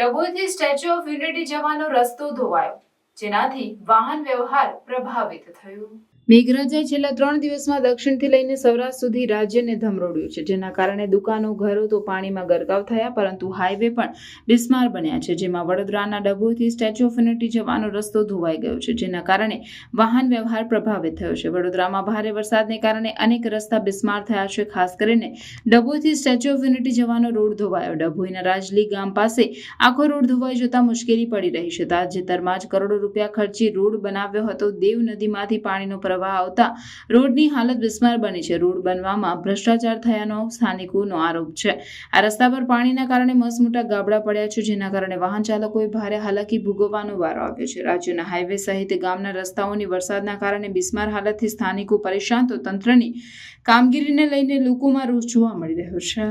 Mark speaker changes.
Speaker 1: ડભોઈથી statue of unity જવાનો રસ્તો ધોવાયો જેનાથી વાહન વ્યવહાર પ્રભાવિત થયો. મેઘરાજાએ છેલ્લા ત્રણ દિવસમાં દક્ષિણથી લઈને સૌરાષ્ટ્ર સુધી રાજ્યને ધમરોડ્યું છે, જેના કારણે દુકાનો, ઘરો તો પાણીમાં ગરકાવ થયા, પરંતુ હાઈવે પણ બિસ્માર બન્યા છે, જેમાં વડોદરાના ડભોઈથી સ્ટેચ્યુ ઓફ યુનિટી જવાનો રસ્તો ધોવાઈ ગયો છે, જેના કારણે વાહન વ્યવહાર પ્રભાવિત થયો છે. વડોદરામાં ભારે વરસાદને કારણે અનેક રસ્તા બિસ્માર થયા છે, ખાસ કરીને ડભોઈથી સ્ટેચ્યુ ઓફ યુનિટી જવાનો રોડ ધોવાયો. ડભોઈના રાજલી ગામ પાસે આખો રોડ ધોવાઈ જતા મુશ્કેલી પડી રહી છે. તાજેતરમાં જ કરોડો રૂપિયા ખર્ચી રોડ બનાવ્યો હતો. દેવ નદીમાંથી પાણીનો પ્રવાહ આવતા રોડની હાલત બિસ્માર બની છે. રોડ બનવામાં ભ્રષ્ટાચાર થયાનો સ્થાનિકોનો આરોપ છે. આ રસ્તા પર પાણીના કારણે મસમોટા ગાબડા પડ્યા છે, જેના કારણે વાહન ચાલકોએ ભારે હાલાકી ભોગવવાનો વારો આવ્યો છે. રાજ્યના હાઈવે સહિત ગામના રસ્તાઓની વરસાદના કારણે બિસ્માર હાલતથી સ્થાનિકો પરેશાન, તો તંત્રની કામગીરીને લઈને લોકોમાં રોષ જોવા મળી રહ્યો છે.